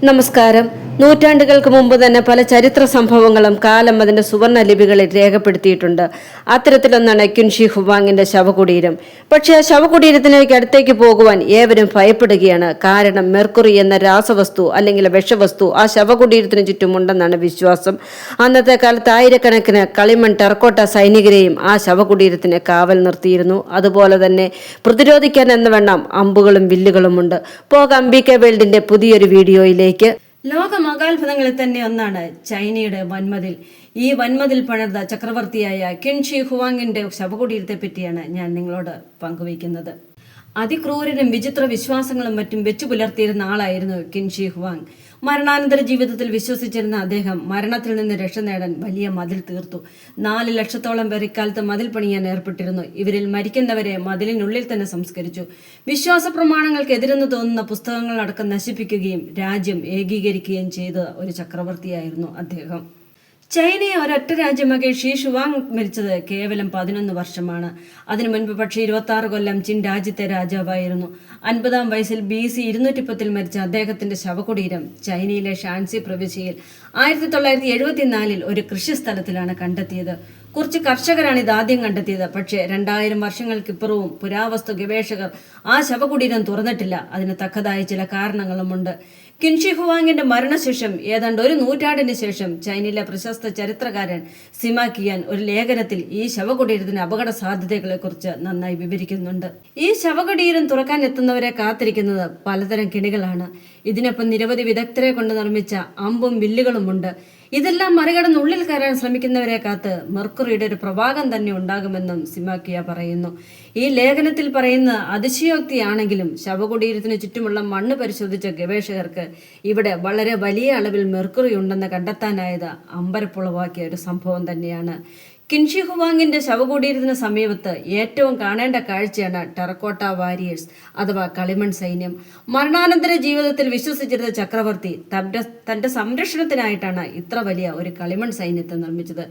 നമസ്കാരം നൂറ്റാണ്ടുകൾക്ക് മുമ്പ് തന്നെ പല ചരിത്ര സംഭവങ്ങളും കാലം അതിന്റെ സുവർണ ലിപികളിൽ രേഖപ്പെടുത്തിയിട്ടുണ്ട്. അത്തരത്തിലൊന്നാണ് ക്യുൻഷി ഹുവാങ്ങിന്റെ ശവകുടീരം. പക്ഷേ ആ ശവകുടീരത്തിലേക്ക് അടുത്തേക്ക് പോകുവാൻ ഏവരും ഭയപ്പെടുകയാണ്. കാരണം മെർക്കുറി എന്ന രാസവസ്തു അല്ലെങ്കിൽ വിഷവസ്തു ആ ശവകുടീരത്തിന് ചുറ്റുമുണ്ടെന്നാണ് വിശ്വാസം. അന്നത്തെ കാലത്ത് ആയിരക്കണക്കിന് കളിമൺ ടെർക്കോട്ട സൈനികരെയും ആ ശവകുടീരത്തിന് കാവൽ നിർത്തിയിരുന്നു. അതുപോലെ തന്നെ പ്രതിരോധിക്കാൻ എന്ന വണ്ണം അമ്പുകളും വില്ലുകളുമുണ്ട്. പോകാം ബി കെ വേൾഡിന്റെ പുതിയൊരു വീഡിയോയിലേക്ക്. ലോക മകാത്ഭുതങ്ങളിൽ തന്നെ ഒന്നാണ് ചൈനയുടെ വൻമതിൽ. ഈ വൻമതിൽ പണിത ചക്രവർത്തിയായ കിൻഷി ഹുവാങ്ങിന്റെ ശവകുടീരത്തെ പറ്റിയാണ് ഞാൻ നിങ്ങളോട് പങ്കുവയ്ക്കുന്നത്. അതിക്രൂരനും വിചിത്ര വിശ്വാസങ്ങളും മറ്റും വെച്ചു പുലർത്തിയിരുന്ന ആളായിരുന്നു കിൻഷി ഹുവാങ്. മരണാനന്തര ജീവിതത്തിൽ വിശ്വസിച്ചിരുന്ന അദ്ദേഹം മരണത്തിൽ നിന്ന് രക്ഷ നേടാൻ വലിയ മതിൽ തീർത്തു. നാല് ലക്ഷത്തോളം പേർ ഇക്കാലത്ത് മതിൽ പണിയാൻ ഏർപ്പെട്ടിരുന്നു. ഇവരിൽ മരിക്കുന്നവരെ മതിലിനുള്ളിൽ തന്നെ സംസ്കരിച്ചു. വിശ്വാസ പ്രമാണങ്ങൾക്കെതിരെന്ന് തോന്നുന്ന പുസ്തകങ്ങൾ അടക്കം നശിപ്പിക്കുകയും രാജ്യം ഏകീകരിക്കുകയും ചെയ്ത ഒരു ചക്രവർത്തിയായിരുന്നു അദ്ദേഹം. ചൈനയെ ഒരൊറ്റ രാജ്യമാക്കി ഷീ ഷുവാങ് മരിച്ചത് കേവലം പതിനൊന്ന് വർഷമാണ്. അതിനു മുൻപ് പക്ഷേ ഇരുപത്തി കൊല്ലം ചിൻ രാജ്യത്തെ രാജാവായിരുന്നു. അൻപതാം വയസ്സിൽ ബി സി ഇരുന്നൂറ്റി പത്തിൽ മരിച്ച അദ്ദേഹത്തിന്റെ ശവകുടീരം ചൈനയിലെ ഷാൻസി പ്രവിശ്യയിൽ ആയിരത്തി തൊള്ളായിരത്തി എഴുപത്തിനാലിൽ ഒരു കൃഷിസ്ഥലത്തിലാണ് കണ്ടെത്തിയത്. കുറച്ച് കർഷകരാണ് ഇത് ആദ്യം കണ്ടെത്തിയത്. പക്ഷേ രണ്ടായിരം വർഷങ്ങൾക്കിപ്പുറവും പുരാവസ്തു ഗവേഷകർ ആ ശവകുടീരം തുറന്നിട്ടില്ല. അതിന് തക്കതായ ചില കാരണങ്ങളുമുണ്ട്. കിൻഷി ഹുവാങ്ങിന്റെ മരണശേഷം ഏതാണ്ട് ഒരു നൂറ്റാണ്ടിന് ശേഷം ചൈനയിലെ പ്രശസ്ത ചരിത്രകാരൻ സിമ കിയാൻ ഒരു ലേഖനത്തിൽ ഈ ശവകുടീരത്തിന്റെ അപകട സാധ്യതകളെ കുറിച്ച് നന്നായി വിവരിക്കുന്നുണ്ട്. ഈ ശവകുടീരം തുറക്കാൻ എത്തുന്നവരെ കാത്തിരിക്കുന്നത് പലതരം കിണികളാണ്. ഇതിനൊപ്പം നിരവധി വിദഗ്ധരെ കൊണ്ട് നിർമ്മിച്ച അമ്പും വില്ലുകളുമുണ്ട്. ഇതെല്ലാം മറികടന്ന് ഉള്ളിൽ കയറാൻ ശ്രമിക്കുന്നവരെ കാത്ത് മെർക്കുറിയുടെ ഒരു പ്രവാഹം തന്നെ ഉണ്ടാകുമെന്നും സിമാക്കിയ പറയുന്നു. ഈ ലേഖനത്തിൽ പറയുന്ന അതിശയോക്തിയാണെങ്കിലും ശവകുടീരത്തിന് ചുറ്റുമുള്ള മണ്ണ് പരിശോധിച്ച ഗവേഷകർക്ക് ഇവിടെ വളരെ വലിയ അളവിൽ മെർക്കുറി ഉണ്ടെന്ന് കണ്ടെത്താനായത് അമ്പരപ്പുളവാക്കിയ ഒരു സംഭവം തന്നെയാണ്. കിൻഷി ഹുവാങ്ങിന്റെ ശവകുടീരത്തിന് സമീപത്ത് ഏറ്റവും കാണേണ്ട കാഴ്ചയാണ് ടെറക്കോട്ട വാരിയേഴ്സ് അഥവാ കളിമൺ സൈന്യം. മരണാനന്തര ജീവിതത്തിൽ വിശ്വസിച്ചിരുന്ന ചക്രവർത്തി തന്റെ തന്റെ സംരക്ഷണത്തിനായിട്ടാണ് ഇത്ര വലിയ ഒരു കളിമൺ സൈന്യത്തെ നിർമ്മിച്ചത്.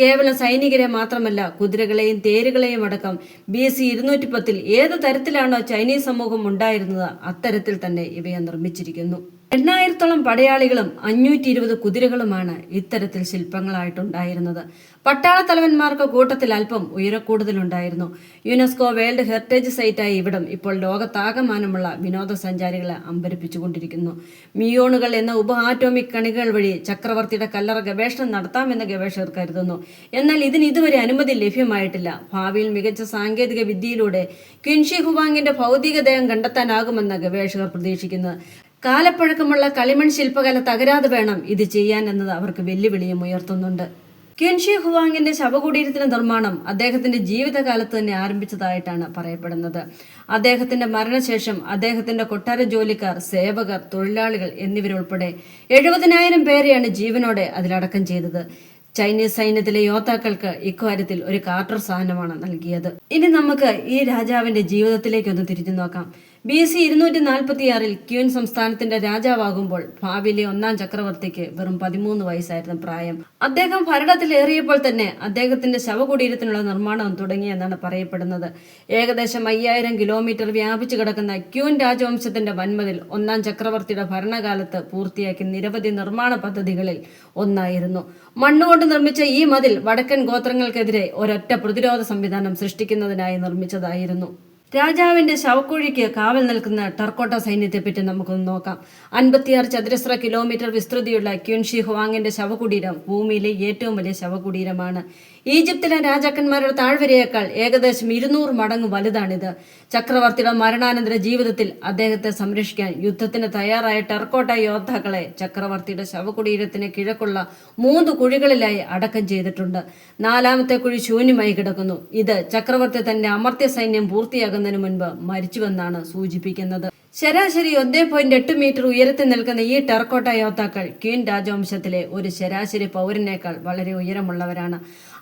കേവലം സൈനികരെ മാത്രമല്ല കുതിരകളെയും തേരുകളെയും അടക്കം ബി സി ഇരുന്നൂറ്റി പത്തിൽ ഏത് തരത്തിലാണോ ചൈനീസ് സമൂഹം ഉണ്ടായിരുന്നത് അത്തരത്തിൽ തന്നെ ഇവയെ നിർമ്മിച്ചിരിക്കുന്നു. എണ്ണായിരത്തോളം പടയാളികളും അഞ്ഞൂറ്റി ഇരുപത് കുതിരകളുമാണ് ഇത്തരത്തിൽ ശില്പങ്ങളായിട്ടുണ്ടായിരുന്നത്. പട്ടാള തലവന്മാർക്ക് കൂട്ടത്തിൽ അല്പം ഉയരക്കൂടുതലുണ്ടായിരുന്നു. യുനെസ്കോ വേൾഡ് ഹെറിറ്റേജ് സൈറ്റായി ഇവിടം ഇപ്പോൾ ലോകത്താകമാനമുള്ള വിനോദസഞ്ചാരികളെ അമ്പരിപ്പിച്ചുകൊണ്ടിരിക്കുന്നു. മിയോണുകൾ എന്ന ഉപ ആറ്റോമിക് കണികൾ വഴി ചക്രവർത്തിയുടെ കല്ലറ ഗവേഷണം നടത്താമെന്ന് ഗവേഷകർ കരുതുന്നു. എന്നാൽ ഇതിന് ഇതുവരെ അനുമതി ലഭ്യമായിട്ടില്ല. ഭാവിയിൽ മികച്ച സാങ്കേതിക വിദ്യയിലൂടെ ക്വിൻഷി ഹുവാങ്ങിന്റെ ഭൗതികദേഹം കണ്ടെത്താനാകുമെന്ന് ഗവേഷകർ പ്രതീക്ഷിക്കുന്നു. കാലപ്പഴക്കമുള്ള കളിമൺ ശില്പകല തകരാതെ വേണം ഇത് ചെയ്യാൻ എന്നത് അവർക്ക് വെല്ലുവിളിയും ഉയർത്തുന്നുണ്ട്. ക്യുൻഷി ഹുവാങ്ങിന്റെ ശവകുടീരത്തിന്റെ നിർമ്മാണം അദ്ദേഹത്തിന്റെ ജീവിതകാലത്ത് തന്നെ ആരംഭിച്ചതായിട്ടാണ് പറയപ്പെടുന്നത്. അദ്ദേഹത്തിന്റെ മരണശേഷം അദ്ദേഹത്തിന്റെ കൊട്ടാര ജോലിക്കാർ സേവകർ തൊഴിലാളികൾ എന്നിവരുൾപ്പെടെ എഴുപതിനായിരം പേരെയാണ് ജീവനോടെ അതിലടക്കം ചെയ്തത്. ചൈനീസ് സൈന്യത്തിലെ യോദ്ധാക്കൾക്ക് ഇക്കാര്യത്തിൽ ഒരു കാർട്ടർ സാധനമാണ് നൽകിയത്. ഇനി നമുക്ക് ഈ രാജാവിന്റെ ജീവിതത്തിലേക്കൊന്ന് തിരിഞ്ഞു നോക്കാം. ബി സി ഇരുന്നൂറ്റി നാൽപ്പത്തിയാറിൽ ക്യൂൻ സംസ്ഥാനത്തിന്റെ രാജാവാകുമ്പോൾ ഭാവിയിലെ ഒന്നാം ചക്രവർത്തിക്ക് വെറും പതിമൂന്ന് വയസ്സായിരുന്നു പ്രായം. അദ്ദേഹം ഭരണത്തിലേറിയപ്പോൾ തന്നെ അദ്ദേഹത്തിന്റെ ശവകുടീരത്തിനുള്ള നിർമ്മാണം തുടങ്ങിയെന്നാണ് പറയപ്പെടുന്നത്. ഏകദേശം അയ്യായിരം കിലോമീറ്റർ വ്യാപിച്ചു കിടക്കുന്ന ക്യൂൻ രാജവംശത്തിന്റെ വൻമതിൽ ഒന്നാം ചക്രവർത്തിയുടെ ഭരണകാലത്ത് പൂർത്തിയാക്കി നിരവധി നിർമ്മാണ പദ്ധതികളിൽ ഒന്നായിരുന്നു. മണ്ണുകൊണ്ട് നിർമ്മിച്ച ഈ മതിൽ വടക്കൻ ഗോത്രങ്ങൾക്കെതിരെ ഒരൊറ്റ പ്രതിരോധ സംവിധാനം സൃഷ്ടിക്കുന്നതിനായി നിർമ്മിച്ചതായിരുന്നു. രാജാവിന്റെ ശവക്കുഴിക്ക് കാവൽ നിൽക്കുന്ന ടർക്കോട്ട സൈന്യത്തെപ്പറ്റി നമുക്കൊന്ന് നോക്കാം. അൻപത്തിയാറ് ചതുരശ്ര കിലോമീറ്റർ വിസ്തൃതിയുള്ള ക്യുൻഷി ഹുവാങ്ങിന്റെ ശവകുടീരം ഭൂമിയിലെ ഏറ്റവും വലിയ ശവകുടീരമാണ്. ഈജിപ്തിലെ രാജാക്കന്മാരുടെ താഴ്വരയേക്കാൾ ഏകദേശം ഇരുന്നൂറ് മടങ്ങ് വലുതാണിത്. ചക്രവർത്തിയുടെ മരണാനന്തര ജീവിതത്തിൽ അദ്ദേഹത്തെ സംരക്ഷിക്കാൻ യുദ്ധത്തിന് തയ്യാറായ ടർക്കോട്ട യോദ്ധാക്കളെ ചക്രവർത്തിയുടെ ശവകുടീരത്തിന് കിഴക്കുള്ള മൂന്ന് കുഴികളിലായി അടക്കം ചെയ്തിട്ടുണ്ട്. നാലാമത്തെ കുഴി ശൂന്യമായി കിടക്കുന്നു. ഇത് ചക്രവർത്തി തന്റെ അമർത്യ സൈന്യം പൂർത്തിയാകുന്നതിന് മുൻപ് മരിച്ചുവെന്നാണ് സൂചിപ്പിക്കുന്നത്. ശരാശരി ഒന്നേ പോയിന്റ് എട്ട് മീറ്റർ ഉയരത്തിൽ നിൽക്കുന്ന ഈ ടെറക്കോട്ട യോദ്ധാക്കൾ ക്വീൻ രാജവംശത്തിലെ ഒരു ശരാശരി പൗരനേക്കാൾ വളരെ ഉയരമുള്ളവരാണ്.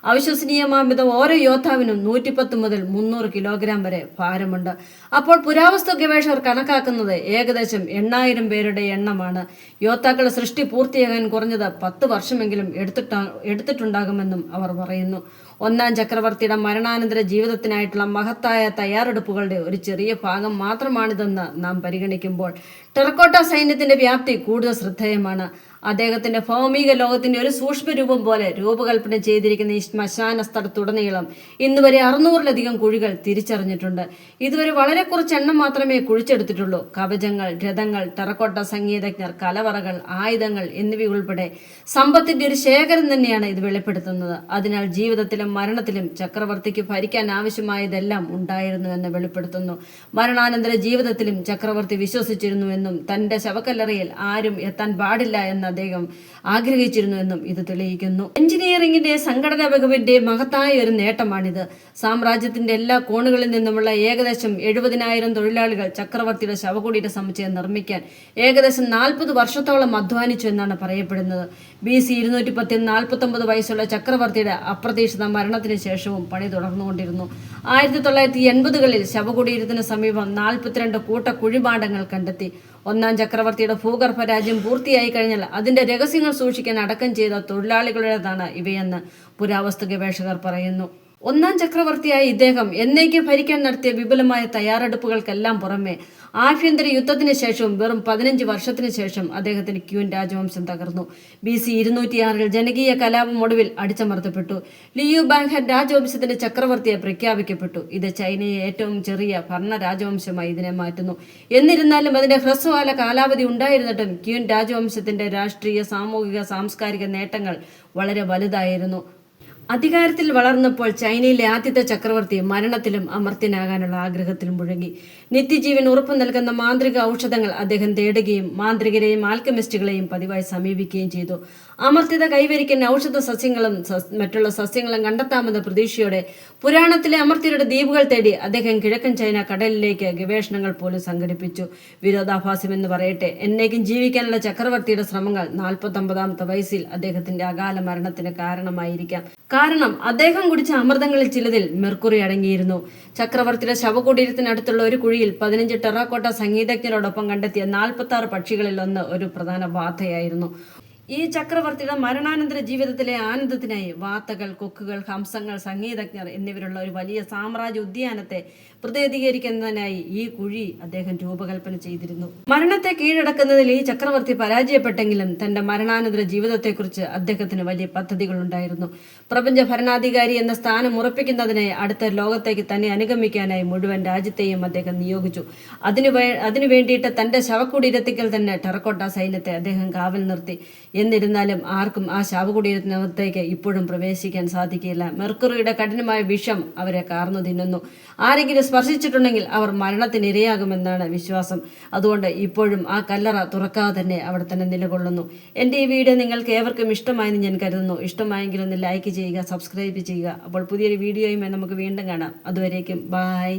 അവിശ്വസനീയമാംവിധം ഓരോ യോദ്ധാവിനും നൂറ്റിപ്പത്ത് മുതൽ മുന്നൂറ് കിലോഗ്രാം വരെ ഭാരമുണ്ട്. അപ്പോൾ പുരാവസ്തു ഗവേഷകർ കണക്കാക്കുന്നത് ഏകദേശം എണ്ണായിരം പേരുടെ എണ്ണമാണ്. യോദ്ധാക്കളുടെ സൃഷ്ടി പൂർത്തിയാകാൻ കുറഞ്ഞത് പത്ത് വർഷമെങ്കിലും എടുത്തിട്ടാ എടുത്തിട്ടുണ്ടാകുമെന്നും അവർ പറയുന്നു. ഒന്നാം ചക്രവർത്തിയുടെ മരണാനന്തര ജീവിതത്തിനായിട്ടുള്ള മഹത്തായ തയ്യാറെടുപ്പുകളുടെ ഒരു ചെറിയ ഭാഗം മാത്രമാണിതെന്ന് നാം പരിഗണിക്കുമ്പോൾ ടെറക്കോട്ട സൈന്യത്തിന്റെ വ്യാപ്തി കൂടുതൽ ശ്രദ്ധേയമാണ്. അദ്ദേഹത്തിന്റെ ഭൗമിക ലോകത്തിന്റെ ഒരു സൂക്ഷ്മ രൂപം പോലെ രൂപകൽപ്പന ചെയ്തിരിക്കുന്ന ഈ ശ്മശാന സ്ഥലത്തുടനീളം ഇന്നുവരെ അറുന്നൂറിലധികം കുഴികൾ തിരിച്ചറിഞ്ഞിട്ടുണ്ട്. ഇതുവരെ വളരെ കുറച്ച് എണ്ണം മാത്രമേ കുഴിച്ചെടുത്തിട്ടുള്ളൂ. കവചങ്ങൾ രഥങ്ങൾ ടെറക്കോട്ട സംഗീതജ്ഞർ കലവറകൾ ആയുധങ്ങൾ എന്നിവയുൾപ്പെടെ സമ്പത്തിന്റെ ഒരു ശേഖരം തന്നെയാണ് ഇത് വെളിപ്പെടുത്തുന്നത്. അതിനാൽ ജീവിതത്തിലും മരണത്തിലും ചക്രവർത്തിക്ക് ഭരിക്കാൻ ആവശ്യമായതെല്ലാം ഉണ്ടായിരുന്നു എന്ന് വെളിപ്പെടുത്തുന്നു. മരണാനന്തര ജീവിതത്തിലും ചക്രവർത്തി വിശ്വസിച്ചിരുന്നുവെന്നും തന്റെ ശവക്കല്ലറയിൽ ആരും എത്താൻ പാടില്ല എന്ന് അദ്ദേഹം ആഗ്രഹിച്ചിരുന്നുവെന്നും ഇത് തെളിയിക്കുന്നു. എഞ്ചിനീയറിംഗിന്റെ സംഘടനാ വകുപ്പിന്റെ മഹത്തായ ഒരു നേട്ടമാണിത്. സാമ്രാജ്യത്തിന്റെ എല്ലാ കോണുകളിൽ നിന്നുമുള്ള ഏകദേശം എഴുപതിനായിരം തൊഴിലാളികൾ ചക്രവർത്തിയുടെ ശവകുടീര സമുച്ചയം നിർമ്മിക്കാൻ ഏകദേശം നാൽപ്പത് വർഷത്തോളം അധ്വാനിച്ചു എന്നാണ് പറയപ്പെടുന്നത്. ബി സി ഇരുന്നൂറ്റി പത്തിൽ നാൽപ്പത്തൊമ്പത് വയസ്സുള്ള ചക്രവർത്തിയുടെ അപ്രതീക്ഷിത മരണത്തിന് ശേഷവും പണി തുടർന്നുകൊണ്ടിരുന്നു. ആയിരത്തി തൊള്ളായിരത്തി എൺപതുകളിൽ ശവകുടീരത്തിന് സമീപം നാൽപ്പത്തിരണ്ട് കൂട്ട കുഴിമാടങ്ങൾ കണ്ടെത്തി. ഒന്നാം ചക്രവർത്തിയുടെ ഭൂഗർഭ രാജ്യം പൂർത്തിയായി കഴിഞ്ഞാൽ അതിന്റെ രഹസ്യങ്ങൾ സൂക്ഷിക്കാൻ അടക്കം ചെയ്ത തൊഴിലാളികളുടേതാണ് ഇവയെന്ന് പുരാവസ്തു ഗവേഷകർ പറയുന്നു. ഒന്നാം ചക്രവർത്തിയായ ഇദ്ദേഹം എന്നേക്ക് ഭരിക്കാൻ നടത്തിയ വിപുലമായ തയ്യാറെടുപ്പുകൾക്കെല്ലാം പുറമെ ആഭ്യന്തര യുദ്ധത്തിന് ശേഷവും വെറും പതിനഞ്ച് വർഷത്തിന് ശേഷം അദ്ദേഹത്തിന് ക്യൂൻ രാജവംശം തകർന്നു. ബി സി ഇരുന്നൂറ്റിയാറിൽ ജനകീയ കലാപം ഒടുവിൽ അടിച്ചമർത്തപ്പെട്ടു. ലിയു ബാങ്ഹൻ രാജവംശത്തിന്റെ ചക്രവർത്തിയെ പ്രഖ്യാപിക്കപ്പെട്ടു. ഇത് ചൈനയെ ഏറ്റവും ചെറിയ ഭരണ രാജവംശമായി ഇതിനെ മാറ്റുന്നു. എന്നിരുന്നാലും അതിന്റെ ഹ്രസ്വകാല കാലാവധി ഉണ്ടായിരുന്നിട്ടും ക്യൂൻ രാജവംശത്തിന്റെ രാഷ്ട്രീയ സാമൂഹിക സാംസ്കാരിക നേട്ടങ്ങൾ വളരെ വലുതായിരുന്നു. അധികാരത്തിൽ വളർന്നപ്പോൾ ചൈനയിലെ ആദ്യത്തെ ചക്രവർത്തി മരണത്തിലും അമർത്യനാകാനുള്ള ആഗ്രഹത്തിലും മുഴങ്ങി. നിത്യജീവൻ ഉറപ്പു നൽകുന്ന മാന്ത്രിക ഔഷധങ്ങൾ അദ്ദേഹം തേടുകയും മാന്ത്രികരെയും ആൽക്കമിസ്റ്റുകളെയും പതിവായി സമീപിക്കുകയും ചെയ്തു. അമർത്യത കൈവരിക്കുന്ന ഔഷധ സസ്യങ്ങളും മറ്റുള്ള സസ്യങ്ങളും കണ്ടെത്താമെന്ന പ്രതീക്ഷയോടെ പുരാണത്തിലെ അമർത്യരുടെ ദ്വീപുകൾ തേടി അദ്ദേഹം കിഴക്കൻ ചൈന കടലിലേക്ക് ഗവേഷണങ്ങൾ പോലും സംഘടിപ്പിച്ചു. വിരോധാഭാസം എന്ന് പറയട്ടെ എന്നേക്കും ജീവിക്കാനുള്ള ചക്രവർത്തിയുടെ ശ്രമങ്ങൾ നാൽപ്പത്തൊമ്പതാമത്തെ വയസ്സിൽ അദ്ദേഹത്തിന്റെ അകാല മരണത്തിന് കാരണമായിരിക്കാം. കാരണം അദ്ദേഹം കുടിച്ച അമൃതങ്ങളിൽ ചിലതിൽ മെർക്കുറി അടങ്ങിയിരുന്നു. ചക്രവർത്തിയുടെ ശവകുടീരത്തിനടുത്തുള്ള ഒരു കുഴിയിൽ പതിനഞ്ച് ടെറാക്കോട്ട സംഗീതജ്ഞരോടൊപ്പം കണ്ടെത്തിയ നാൽപ്പത്തി പക്ഷികളിൽ ഒന്ന് ഒരു പ്രധാന വാർത്തയായിരുന്നു ഈ ചക്രവർത്തിയുടെ മരണാനന്തര ജീവിതത്തിലെ ആനന്ദത്തിനായി വാത്തകൾ കൊക്കുകൾ ഹംസങ്ങൾ സംഗീതജ്ഞർ എന്നിവരുള്ള ഒരു വലിയ സാമ്രാജ്യ ഉദ്യാനത്തെ പ്രതിനിധീകരിക്കുന്നതിനായി ഈ കുഴി അദ്ദേഹം രൂപകൽപ്പന ചെയ്തിരുന്നു. മരണത്തെ കീഴടക്കുന്നതിൽ ഈ ചക്രവർത്തി പരാജയപ്പെട്ടെങ്കിലും തന്റെ മരണാനന്തര ജീവിതത്തെക്കുറിച്ച് അദ്ദേഹത്തിന് വലിയ പദ്ധതികൾ ഉണ്ടായിരുന്നു പ്രപഞ്ച ഭരണാധികാരി എന്ന സ്ഥാനം ഉറപ്പിക്കുന്നതിനായി അടുത്ത ലോകത്തേക്ക് തന്നെ അനുഗമിക്കാനായി മുഴുവൻ രാജ്യത്തെയും അദ്ദേഹം നിയോഗിച്ചു. അതിനു അതിനു വേണ്ടിയിട്ട് തന്റെ ശവക്കുടീരത്തിക്കൽ തന്നെ ടെറക്കോട്ട സൈന്യത്തെ അദ്ദേഹം കാവൽ നിർത്തി എന്നിരുന്നാലും ആർക്കും ആ ശാപകുടീരത്തിനകത്തേക്ക് ഇപ്പോഴും പ്രവേശിക്കാൻ സാധിക്കില്ല. മെർക്കുറിയുടെ കഠിനമായ വിഷം അവരെ കാർന്നു തിന്നുന്നു. ആരെങ്കിലും സ്പർശിച്ചിട്ടുണ്ടെങ്കിൽ അവർ മരണത്തിനിരയാകുമെന്നാണ് വിശ്വാസം. അതുകൊണ്ട് ഇപ്പോഴും ആ കല്ലറ തുറക്കാതെ തന്നെ അവിടെ തന്നെ നിലകൊള്ളുന്നു. എന്റെ ഈ വീഡിയോ നിങ്ങൾക്ക് ഏവർക്കും ഇഷ്ടമായെന്ന് ഞാൻ കരുതുന്നു. ഇഷ്ടമായെങ്കിൽ ഒന്ന് ലൈക്ക് ചെയ്യുക സബ്സ്ക്രൈബ് ചെയ്യുക. അപ്പോൾ പുതിയൊരു വീഡിയോയുമായി നമുക്ക് വീണ്ടും കാണാം. അതുവരേക്കും ബായ്